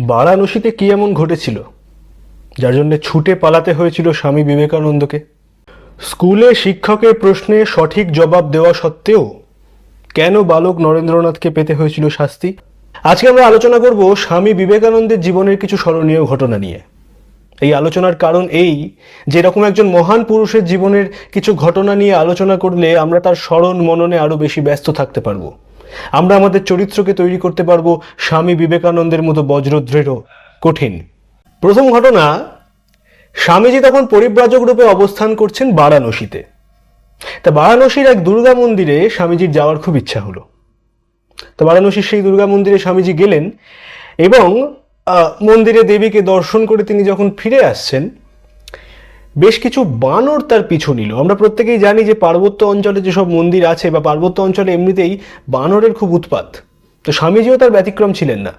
বারাণসীতে কি এমন ঘটেছিল? যার জন্য ছুটে পালাতে হয়েছিল স্বামী বিবেকানন্দকে? স্কুলে শিক্ষকের প্রশ্নে সঠিক জবাব দেওয়া সত্ত্বেও কেন বালক নরেন্দ্রনাথকে পেতে হয়েছিল শাস্তি? আজকে আমরা আলোচনা করব স্বামী বিবেকানন্দের জীবনের কিছু স্মরণীয় ঘটনা নিয়ে। এই আলোচনার কারণ এই যে এরকম একজন মহান পুরুষের জীবনের কিছু ঘটনা নিয়ে আলোচনা করলে আমরা তার স্মরণ মননে আরও বেশি ব্যস্ত থাকতে পারব। আমরা আমাদের চরিত্রকে তৈরি করতে পারব স্বামী বিবেকানন্দের মতো বজ্রদৃঢ় কঠিন। প্রথম ঘটনা, স্বামীজি তখন পরিব্রাজক রূপে অবস্থান করছেন বারাণসীতে। তা বারাণসীর এক দুর্গা মন্দিরে স্বামীজির যাওয়ার খুব ইচ্ছা হলো। তো বারাণসীর সেই দুর্গা মন্দিরে স্বামীজি গেলেন এবং মন্দিরে দেবীকে দর্শন করে তিনি যখন ফিরে আসছেন বেশ কিছু বানর তার পিছু নিল। আমরা প্রত্যেকেই জানি যে পার্বত্য অঞ্চলে যেসব মন্দির আছে বা পার্বত্য অঞ্চলে এমনিতেই বানরের খুব উৎপাত। তো স্বামীজিও তার ব্যতিক্রম ছিলেন না।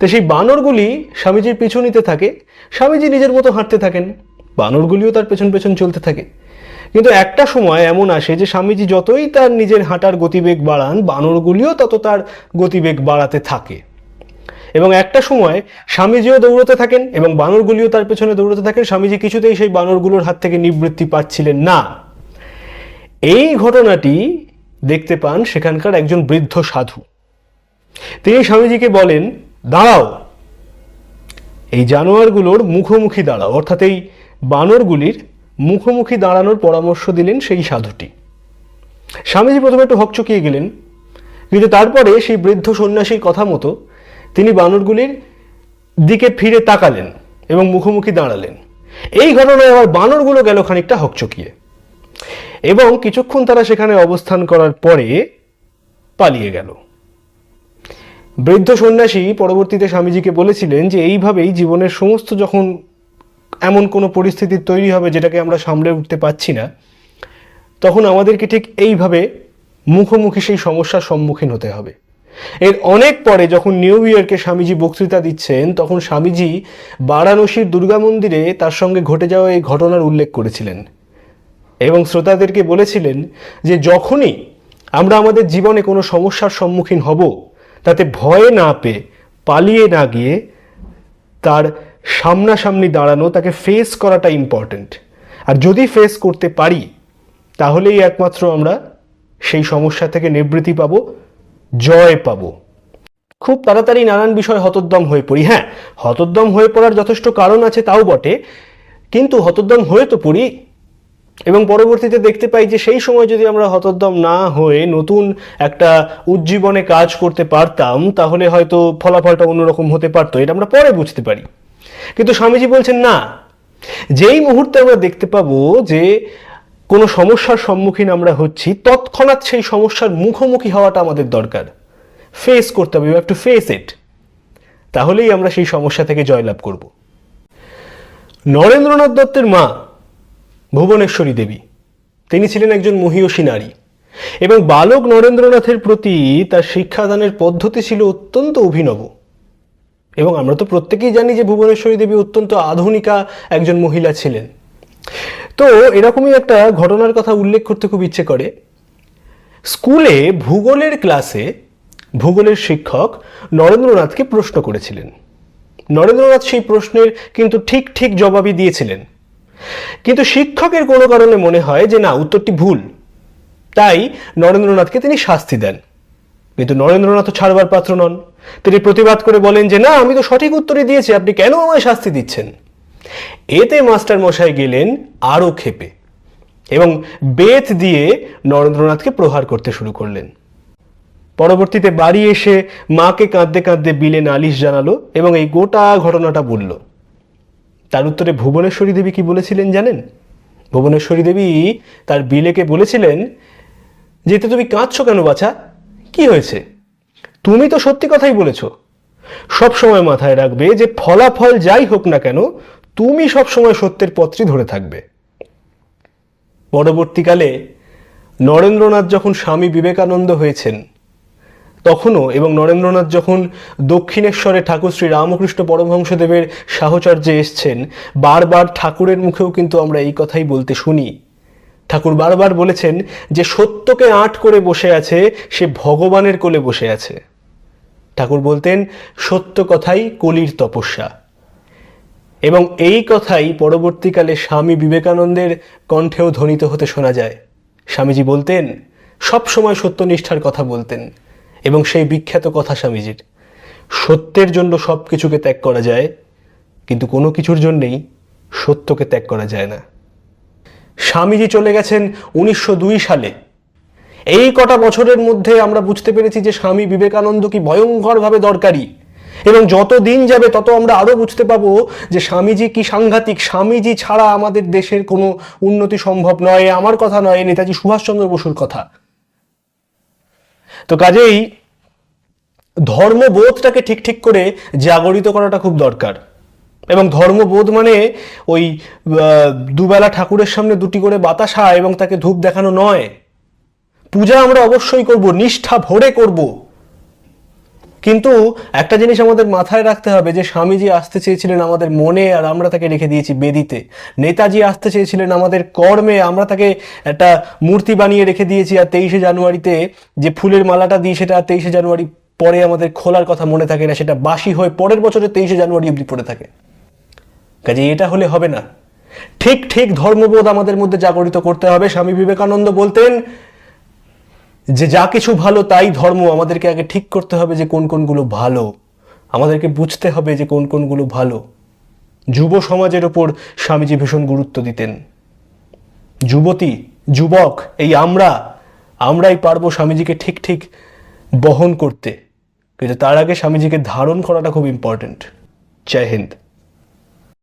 তো সেই বানরগুলি স্বামীজির পিছু নিতে থাকে, স্বামীজি নিজের মতো হাঁটতে থাকেন, বানরগুলিও তার পেছন পেছন চলতে থাকে। কিন্তু একটা সময় এমন আসে যে স্বামীজি যতই তার নিজের হাঁটার গতিবেগ বাড়ান, বানরগুলিও তত তার গতিবেগ বাড়াতে থাকে। এবং একটা সময় স্বামীজিও দৌড়তে থাকেন এবং বানরগুলিও তার পেছনে দৌড়তে থাকেন। স্বামীজি কিছুতেই সেই বানরগুলোর হাত থেকে নিবৃত্তি পাচ্ছিলেন না। এই ঘটনাটি দেখতে পান সেখানকার একজন বৃদ্ধ সাধু। তিনি স্বামীজিকে বলেন, দাঁড়াও, এই জানোয়ারগুলোর মুখোমুখি দাঁড়াও। অর্থাৎ এই বানরগুলির মুখোমুখি দাঁড়ানোর পরামর্শ দিলেন সেই সাধুটি। স্বামীজি প্রথমে একটু হকচকিয়ে গেলেন, কিন্তু তারপরে সেই বৃদ্ধ সন্ন্যাসীর কথা মতো তিনি বানরগুলির দিকে ফিরে তাকালেন এবং মুখোমুখি দাঁড়ালেন। এই ঘটনায় আবার বানরগুলো গেল খানিকটা হকচকিয়ে এবং কিছুক্ষণ তারা সেখানে অবস্থান করার পরে পালিয়ে গেল। বৃদ্ধ সন্ন্যাসী পরবর্তীতে স্বামীজিকে বলেছিলেন যে এইভাবেই জীবনের সমস্ত যখন এমন কোনো পরিস্থিতির তৈরি হবে যেটাকে আমরা সামলে উঠতে পারছি না, তখন আমাদেরকে ঠিক এইভাবে মুখোমুখি সেই সমস্যার সম্মুখীন হতে হবে। এর অনেক পরে যখন নিউ ইয়ারকে স্বামীজি বক্তৃতা দিচ্ছেন, তখন স্বামীজি বারাণসীর দুর্গা মন্দিরে তার সঙ্গে ঘটে যাওয়া এই ঘটনার উল্লেখ করেছিলেন এবং শ্রোতাদেরকে বলেছিলেন যে যখনই আমরা আমাদের জীবনে কোনো সমস্যার সম্মুখীন হব, তাতে ভয় না পেয়ে, পালিয়ে না গিয়ে তার সামনাসামনি দাঁড়ানো, তাকে ফেস করাটা ইম্পর্ট্যান্ট আর যদি ফেস করতে পারি, তাহলেই একমাত্র আমরা সেই সমস্যা থেকে নিবৃত্তি পাব। জয় পাব। খুব তাড়াতাড়ি নানান বিষয় হতোদ্যম হয়ে পড়ি হ্যাঁ? হতোদ্যম হয়ে পড়ার যথেষ্ট কারণ আছে, তাও বটে। কিন্তু হতোদ্যম হয়ে তো পড়ি, এবং পরবর্তীতে দেখতে পাই যে সেই সময় যদি আমরা হতোদ্যম না হয়ে নতুন একটা উজ্জীবনে কাজ করতে পারতাম, তাহলে হয়তো ফলাফলটা অন্যরকম হতে পারতো, এটা আমরা পরে বুঝতে পারি। কিন্তু স্বামীজি বলছেন, না। যেই মুহূর্তে আমরা দেখতে পাবো যে কোনো সমস্যার সম্মুখীন আমরা হচ্ছি, তৎক্ষণাৎ সেই সমস্যার মুখোমুখি হওয়াটা আমাদের দরকার। ফেস করতে হবে you have to face it তাহলেই আমরা সেই সমস্যা থেকে জয়লাভ করব। নরেন্দ্রনাথ দত্তের মা ভুবনেশ্বরী দেবী, তিনি ছিলেন একজন মহীয়সী নারী এবং বালক নরেন্দ্রনাথের প্রতি তার শিক্ষাদানের পদ্ধতি ছিল অত্যন্ত অভিনব। এবং আমরা তো প্রত্যেকেই জানি যে ভুবনেশ্বরী দেবী অত্যন্ত আধুনিকা একজন মহিলা ছিলেন। তো এরকমই একটা ঘটনার কথা উল্লেখ করতে খুব ইচ্ছে করে। স্কুলে ভূগোলের ক্লাসে ভূগোলের শিক্ষক নরেন্দ্রনাথকে প্রশ্ন করেছিলেন। নরেন্দ্রনাথ সেই প্রশ্নের কিন্তু ঠিক ঠিক জবাবই দিয়েছিলেন। কিন্তু শিক্ষকের কোনো কারণে মনে হয় যে না, উত্তরটি ভুল। তাই নরেন্দ্রনাথকে তিনি শাস্তি দেন। কিন্তু নরেন্দ্রনাথ ছাড়বার পাত্র নন। তিনি প্রতিবাদ করে বলেন যে, না, আমি তো সঠিক উত্তরই দিয়েছি। আপনি কেন আমায় শাস্তি দিচ্ছেন? এতে মাস্টার মশাই গেলেন আরও ক্ষেপে এবং বেত দিয়ে নরেন্দ্রনাথকে প্রহার করতে শুরু করলেন। পরবর্তীতে বাড়ি এসে মাকে কাঁদতে কাঁদতে বিলে নালিশ জানালো এবং এই গোটা ঘটনাটা বলল। তার উত্তরে ভুবনেশ্বরী দেবী কি বলেছিলেন জানেন? ভুবনেশ্বরী দেবী তার বিলেকে বলেছিলেন যেতে তুমি কাঁদছো কেন বাছা? কি হয়েছে? তুমি তো সত্যি কথাই বলেছ। সব সময় মাথায় রাখবে যে, ফলাফল যাই হোক না কেন তুমি সব সময় সত্যের পথটি ধরে থাকবে। পরবর্তীকালে নরেন্দ্রনাথ যখন স্বামী বিবেকানন্দ হয়েছেন, তখনও এবং নরেন্দ্রনাথ যখন দক্ষিণেশ্বরে ঠাকুর শ্রী রামকৃষ্ণ পরমহংসদেবের সাহচর্যে এসছেন, বারবার ঠাকুরের মুখেও কিন্তু আমরা এই কথাই বলতে শুনি। ঠাকুর বারবার বলেছেন যে সত্যকে আট করে বসে আছে, সে ভগবানের কোলে বসে আছে। ঠাকুর বলতেন, সত্য কথাই কলির তপস্যা। এবং এই কথাই পরবর্তীকালে স্বামী বিবেকানন্দের কণ্ঠেও ধ্বনিত হতে শোনা যায়। স্বামীজি বলতেন, সব সময় সত্যনিষ্ঠার কথা বলতেন এবং সেই বিখ্যাত কথা স্বামীজির, সত্যের জন্য সব কিছুকে ত্যাগ করা যায়, কিন্তু কোনো কিছুর জন্যেই সত্যকে ত্যাগ করা যায় না। স্বামীজি চলে গেছেন উনিশশো দুই সালে। এই কটা বছরের মধ্যে আমরা বুঝতে পেরেছি যে স্বামী বিবেকানন্দ কি ভয়ঙ্করভাবে দরকারি। এবং যত দিন যাবে তত আমরা আরও বুঝতে পাবো যে স্বামীজি কি সাংঘাতিক। স্বামীজি ছাড়া আমাদের দেশের কোনো উন্নতি সম্ভব নয় আমার কথা নয় নেতাজি সুভাষচন্দ্র বসুর কথা। তো কাজেই ধর্মবোধটাকে ঠিক ঠিক করে জাগরিত করাটা খুব দরকার। এবং ধর্মবোধ মানে ওই দুবেলা ঠাকুরের সামনে দুটি করে বাতাসা এবং তাকে ধূপ দেখানো নয়। পূজা আমরা অবশ্যই করব, নিষ্ঠা ভরে করব। কিন্তু একটা জিনিস আমাদের মাথায় রাখতে হবে যে স্বামীজি আসতে চেয়েছিলেন আমাদের মনে আর আমরা তাকে রেখে দিয়েছি বেদিতে। নেতাজি আসতে চেয়েছিলেন আমাদের কর্মে, আমরা তাকে একটা মূর্তি বানিয়ে রেখে দিয়েছি আর তেইশে জানুয়ারিতে যে ফুলের মালাটা দিই সেটা তেইশে জানুয়ারি পরে আমাদের খোলার কথা মনে থাকে না, সেটা বাসি হয়ে পরের বছরে তেইশে জানুয়ারি অব্দি পড়ে থাকে। কাজে এটা হলে হবে না। ঠিক ঠিক ধর্মবোধ আমাদের মধ্যে জাগরিত করতে হবে। স্বামী বিবেকানন্দ বলতেন যে যা কিছু ভালো, তাই ধর্ম। আমাদেরকে আগে ঠিক করতে হবে যে কোন কোনগুলো ভালো। আমাদেরকে বুঝতে হবে যে কোন কোনগুলো ভালো। যুব সমাজের ওপর স্বামীজি ভীষণ গুরুত্ব দিতেন। যুবতী, যুবক, এই আমরা, আমরাই পারব স্বামীজিকে ঠিক ঠিক বহন করতে। কিন্তু তার আগে স্বামীজিকে ধারণ করাটা খুব ইম্পর্ট্যান্ট জয় হিন্দ।